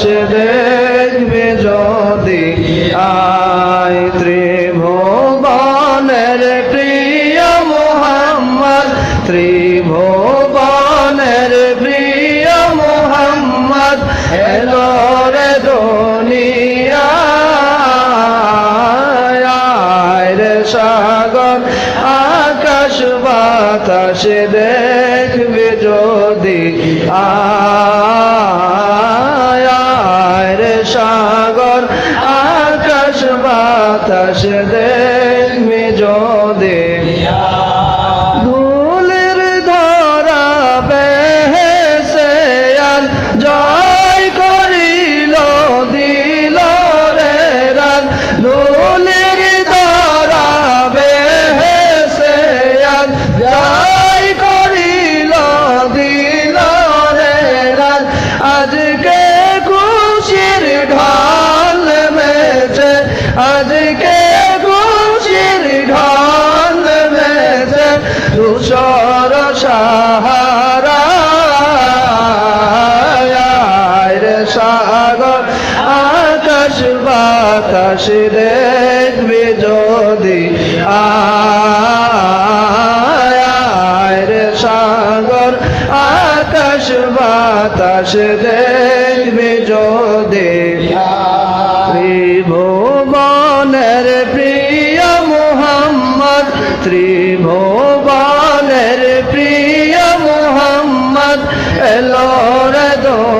বাতাস দেখবি যদি আয় ত্রিভুবনের প্রিয় মোহাম্মদ, ত্রিভুবনের প্রিয় মোহাম্মদ, এলো রে দুনিয়ায় রে সাগর, আকাশ বাতাস দেখবে যদি আয় বাতাস দেখবে আয় রে সাগর, আকাশ বাতাস দেখবে যদি। ত্রিভুবনের প্রিয় মোহাম্মদ, ত্রিভুবনের প্রিয় মোহাম্মদ এলোর দুনিয়ায়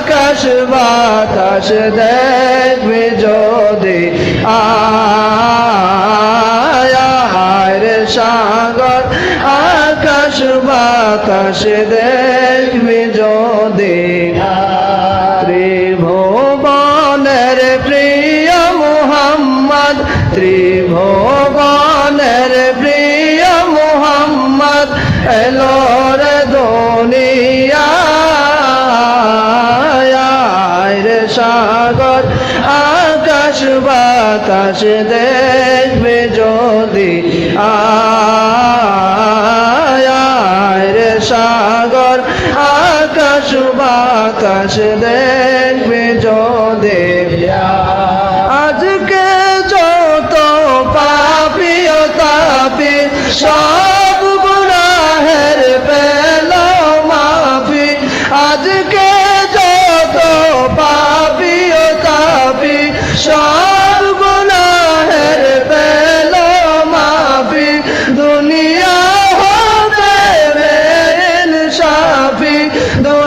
আকাশ বাতাস দেখবে যদি আয় রে সাগর, আকাশ বাতাস দেখবে যদি ত্রিভুবনের প্রিয় মোহাম্মদ, ত্রিভুবনের প্রিয় মোহাম্মদ এলোর বাতাস দেখবে যদি আয় সাগর আকাশ বাতাস দেখবে যদি আজকে যত পাপিও তাপি সব No.